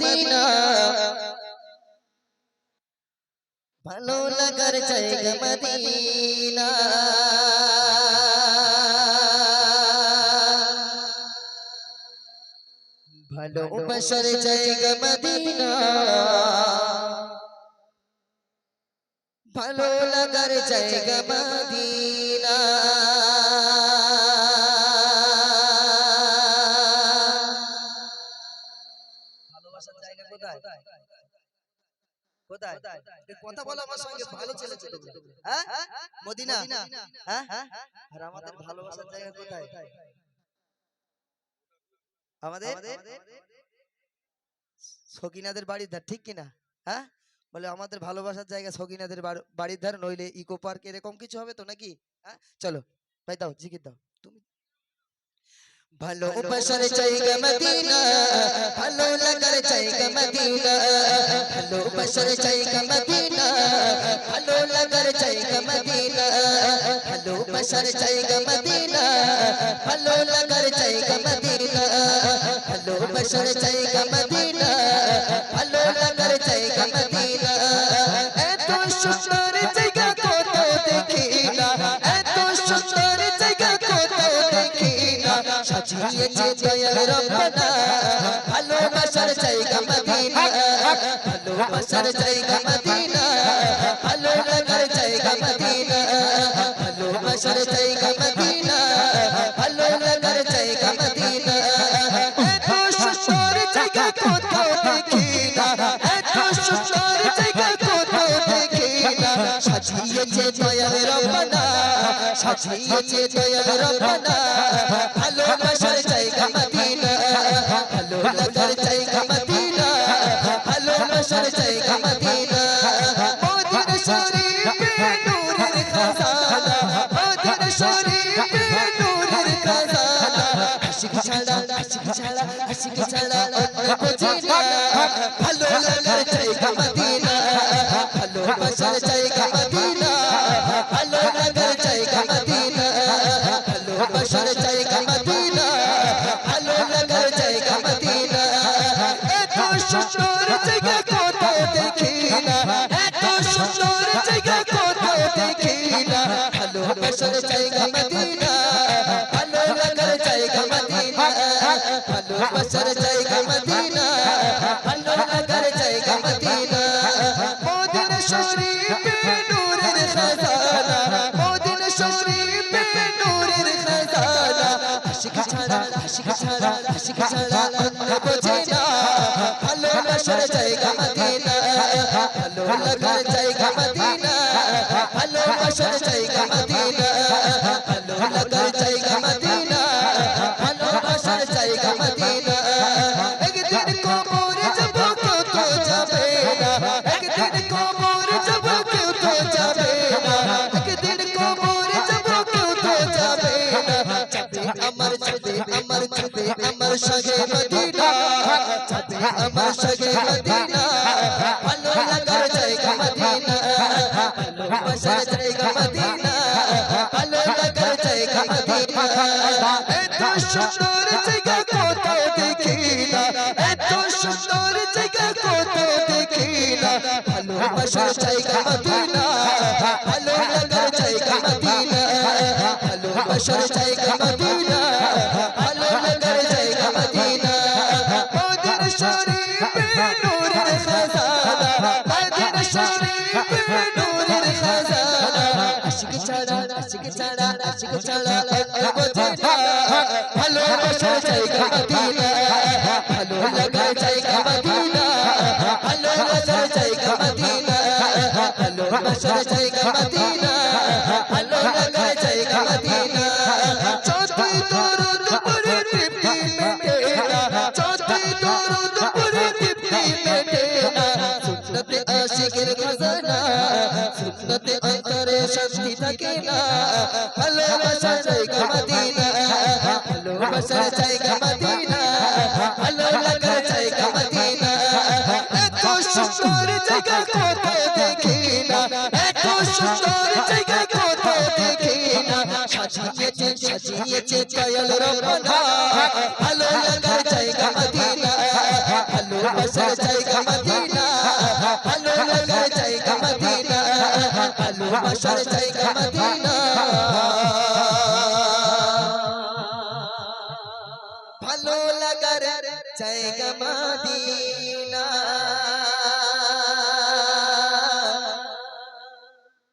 Medina ভালো লাগার জায়গা মদিনা। ভালো ভালোবাসার জায়গা মদিনা। ভালো লাগার জায়গা মদিনা। ভালোবাসার জায়গা কোথায়? কোথায়? কথা বলো আমার সঙ্গে ভালো চলেছে হ্যাঁ? মদিনা? হ্যাঁ? আর আমাদের ভালোবাসার জায়গা কোথায়? আমাদের? সকিনাদের বাড়ির ধার ঠিক কিনা? হ্যাঁ? বলে আমাদের ভালোবাসার জায়গা সকিনাদের বাড়ির ধার নইলে ইকো পার্ক এরকম কিছু হবে তো নাকি? হ্যাঁ? চলো ভাই দাও জিকির দাও। তুমি ভালোবাসার জায়গা মদিনা ভালো লাগার জায়গা মদিনা। ভালোবাসার জায়গা মদিনা ভালো লাগার জায়গা মদিনা। ভালোবাসার জায়গা মদিনা ভালো লাগার জায়গা মদিনা। ভালোবাসার জায়গা মদিনা ভালো লাগার জায়গা মদিনা। এত সুন্দর জায়গা কোথাও দেখি না এত সুন্দর সাজিয়েছে দয়াল রব্বানা ভালোবাসার জায়গা মদিনা। ভালোবাসার জায়গা মদিনা। ভালো সাজিয়েছে দয়াল রব্বানা সাজিয়েছে দয়াল রব্বানা ভালোবাসার জায়গা মদিনা, ভালো লাগার জায়গা মদিনা ভালোবাসার জায়গা মদিনা। মদিনা শরীফে নূরের খাজানা, মদিনা শরীফে নূরের খাজানা। আশিক ছাড়া আশিক ছাড়া আশিক ছাড়া অন্য বুঝি না। ভালো জায়গা মদিনা। সুন্দর জায়গা কোথাও দেখি না এত সুন্দর জায়গা কোথাও দেখি না ভালোবাসার জায়গা মদিনা ভালো লাগার জায়গা মদিনা ভালোবাসার জায়গা মদিনা ভালো লাগার জায়গা মদিনা মদিনা শরীফে নূরের খাজানা আশিক ছাড়া আশিক ছাড়া অন্য বোঝে না। ভালোবাসার জায়গা মদিনা ভালো লাগার যাবে আমার সঙ্গে মদিনা। যাবে আমার সঙ্গে মদিনা। ভালো লাগার জায়গা মদিনা। ভালোবাসার জায়গা মদিনা। ভালো লাগার জায়গা মদিনা। এত সুন্দর জায়গা কোথাও দেখি না এত সুন্দর জায়গা কোথাও দেখি না ভালোবাসার জায়গা মদিনা। ভালো লাগার জায়গা মদিনা। ভালোবাসার জায়গা মদিনা। ছাড়া অন্য বোঝে না ভালোবাসার জায়গা মদিনা ভালো লাগার জায়গা মদিনা ভালো লাগার জায়গা মদিনা ভালোবাসার জায়গা মদিনা সুন্নতে আশিকের খাজানা সুন্নতে অন্তরে শান্তি থাকে না। ভালোবাসার জায়গা মদিনা, ভালোবাসার জায়গা মদিনা, ভালো লাগার জায়গা মদিনা। এত সুন্দর জায়গা কোথাও দেখি না, এত সুন্দর জায়গা কোথাও দেখি না। সাজিয়েছে সাজিয়েছে দয়াল রব্বানা ভালো লাগার জায়গা মদিনা ভালোবাসার ভালোবাসার জায়গা মদিনা মদিনা ভালোবাসার জায়গা মদিনা। ভালো লাগার জায়গা মদিনা।